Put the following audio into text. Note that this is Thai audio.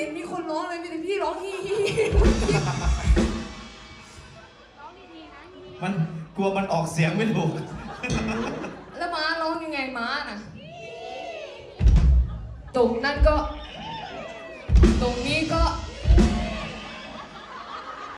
เห็นมีคนร้องเลยมีแต่พี่ร้องฮีฮีมันกลัวมันออกเสียงไม่ถูก แล้วม้าร้องยังไงม้าน่ะตรงนั้นก็